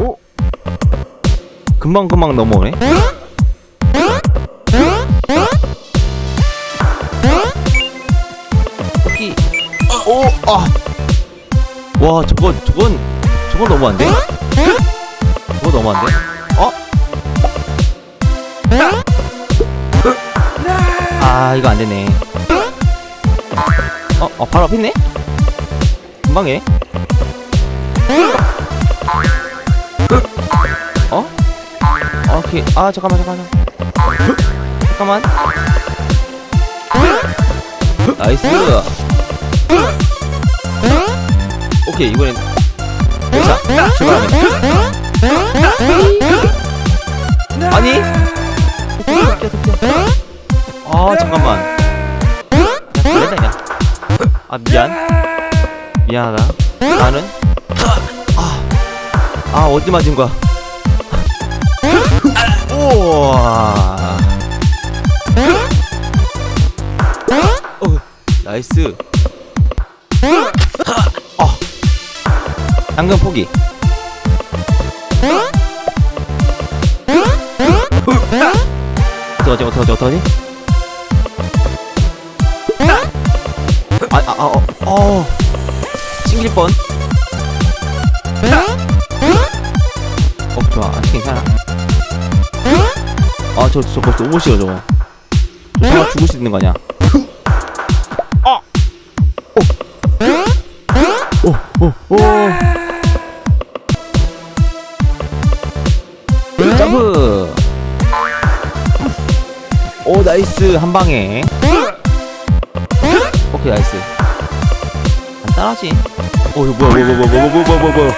오? 금방 금방 넘어오네. 토끼. 오, 아. 와, 저건 저건 저건 너무한데? 저거 너무한데? 어? 아, 이거 안 되네. 어, 어, 바로 앞에 있네? 금방 해. 오케이. 아, 잠깐만, 잠깐만. 잠깐만. 나이스. 오케이, 이번엔. 자, 출발하네. 아니? 아, 잠깐만. 아, 미안. 미안하다. 나는? 아, 아, 어디 맞은 거야? 우와. 어, 나이스. 아, 당근 포기. 어떡하지, 어떡하지, 어떡하지? 아, 아, 아, 어, 어. 튕길 뻔. 어, 좋아. 아직 괜찮아. 아, 저, 저, 벌써 오버시어, 저거. 저 설마 죽을 수 있는 거 아니야? 아! 오! 오, 오, 오. 점프! 오, 나이스. 한 방에. 오케이, 나이스. 간단하지. 어, 이거 뭐야, 뭐야, 뭐야, 뭐야, 뭐야, 뭐야, 뭐야, 뭐야.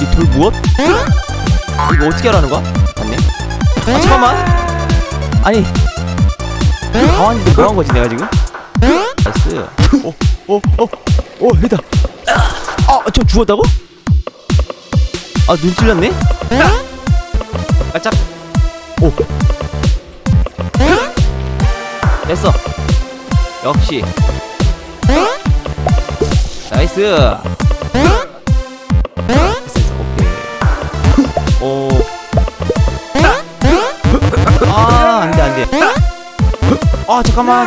이돌 무엇? 이거 어떻게 하라는 거야? 아, 잠깐만. 아니. 이거 가만히 있는데 뭐한 거지, 내가 지금? 나이스. 오, 오, 오, 오, 여기다. 아, 저 죽었다고? 아, 눈 찔렸네? 깔짝. 오. 됐어. 역시. 나이스. 아, 잠깐만.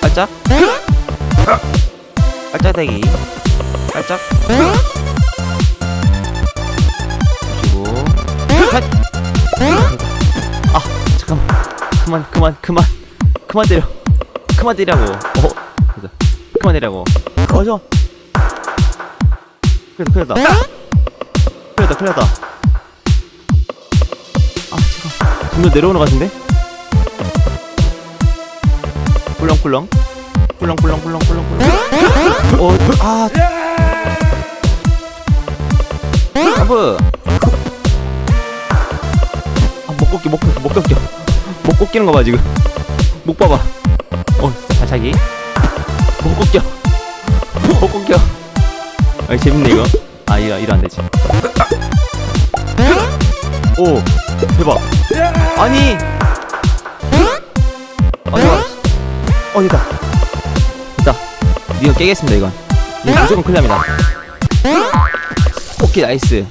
깔짝. 깔짝 대기. 깔짝. 그리고. 컷. 아, 잠깐만. 그만, 그만, 그만. 그만 때려. 그만 때리라고. 어. 그만 때리라고. 어, 났다. 큰일 났다, 큰일 났다. 아, 잠깐. 분명 내려오는 것 같은데? 꿀렁꿀렁. 꿀렁꿀렁꿀렁꿀렁꿀렁. 어, 아. 점프. 아, 못 꺾기, 못 꺾기, 못 꺾기. 못 꺾이는 거 봐, 지금. 목 봐봐. 어, 발차기. 못 꺾여. 못 꺾여. 아, 재밌네, 이거. 아, 이거, 이러 안 되지. 오, 대박. 아니. 어, 됐다. 됐다. 이거 깨겠습니다, 이건. 이거 무조건 클리어입니다. 오케이, 나이스.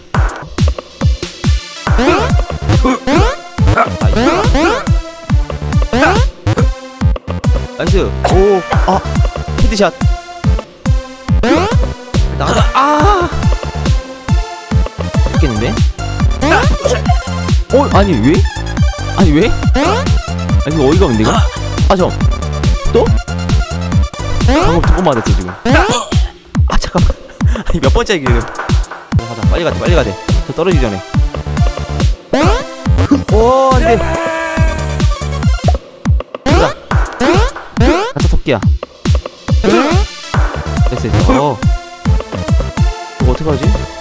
나이스. 오, 아, 헤드샷. 나가자. 아! 죽겠는데? 어, 아니, 왜? 아니, 왜? 아니, 이거 어이가 없는데, 이거? 아, 저. 또? 방금 두번 맞았지, 지금. 아, 잠깐만. 아니, 몇 번째 이게. 가자, 빨리 가자, 빨리 가자. 저 떨어지기 전에. 오, 안 돼. 가자. 가자, 토끼야. 됐어, 됐어. 어. 이거 어떡하지? 핫.